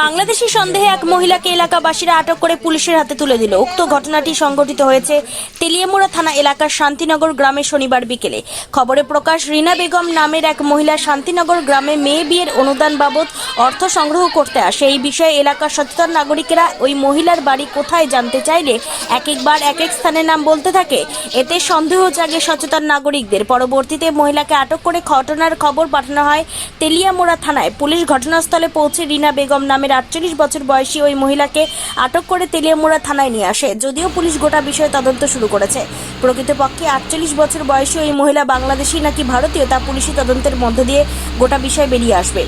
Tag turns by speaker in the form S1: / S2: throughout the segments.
S1: বাংলাদেশি সন্দেহে এক মহিলাকে এলাকাবাসীরা আটক করে পুলিশের হাতে তুলে দিল। উক্ত ঘটনাটি সংঘটিত হয়েছে তেলিয়ামুড়া থানা এলাকার শান্তিনগর গ্রামে শনিবার বিকেলে। খবরে প্রকাশ, রিনা বেগম নামের এক মহিলা শান্তিনগর গ্রামে মেয়ে বিয়ের অনুদান বাবদ অর্থ সংগ্রহ করতে আসে। এই বিষয়ে এলাকার সচেতন নাগরিকেরা ওই মহিলার বাড়ি কোথায় জানতে চাইলে এক একবার, এক এক স্থানের নাম বলতে থাকে। এতে সন্দেহ জাগে সচেতন নাগরিকদের। পরবর্তীতে মহিলাকে আটক করে ঘটনার খবর পাঠানো হয় তেলিয়ামুড়া থানায়। পুলিশ ঘটনাস্থলে পৌঁছে রিনা বেগম নামের আটচল্লিশ বছর বয়সী ওই মহিলাকে আটক করে তেলিয়ামুড়া থানায় নিয়ে আসে। যদিও পুলিশ গোটা বিষয়ে তদন্ত শুরু করেছে। প্রকৃতপক্ষে আটচল্লিশ বছর বয়সী ওই মহিলা বাংলাদেশি নাকি ভারতীয়, তা পুলিশি তদন্তের মধ্য দিয়ে গোটা বিষয় বেরিয়ে আসবে।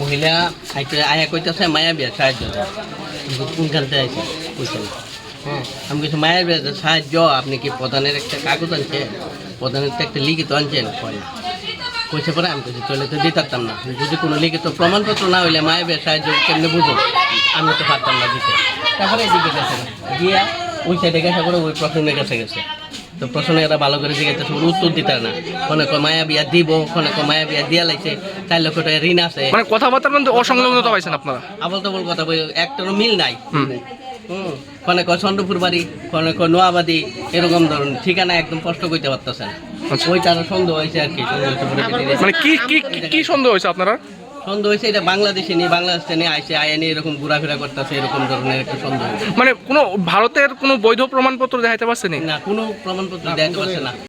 S2: মহিলা হ্যাঁ আমি কিছু সাহায্য, আপনি কি প্রধানের একটা কাগজ আনছেন? প্রধানের একটা লিখিত আনছেন কইছে পরে আমি কইছি চলে তো দিতে পারতাম না। যদি কোনো লিখিত প্রমাণপত্র না হইলে মায়ের সাহায্য কেমনে বুঝো? আমি তো পারতাম না দিতে। তারপরে এদিকে গেছে। গিয়া ওই সাইডে গেছে করে ওই প্রশ্নের কাছে গেছে। তো প্রশ্ন এরা ভালো করে জিজ্ঞাসা করে উত্তর দিতে না। কোনে কয় মায়া বিয়া দিব কোনে কয় মায়া বিয়া দিয়া লাইছে চার লক্ষ টাকা ঋণ আছে।
S3: মানে কথাবার্তার মধ্যে অসংলগ্নতা পাইছেন আপনারা?
S2: আবল তাবল কথা বই একটারও মিল নাই। কোনে কয় চন্দ্রপুর বাড়ি কোনে কয় নোয়াবাদি এরকম ধরুন ঠিকানা একদম স্পষ্ট করতে পারতেছেন
S3: আচ্ছা।
S2: ওই তার সন্দেহ হয়েছে আর কি সন্দেহ হয়েছে।
S3: মানে কি কি কি- সন্দেহ হয়েছে আপনারা
S2: সন্দেহ হয়েছে এটা বাংলাদেশে নিয়ে বাংলাদেশ নিয়ে আইসে আয়া নিয়ে এরকম ঘোরাফেরা করতেছে এরকম ধরনের একটা সন্দেহ
S3: মানে কোনো ভারতের কোনো বৈধ প্রমাণপত্র দেখাইতে পারছে
S2: না কোনো প্রমাণপত্র দেখাতে পারছে না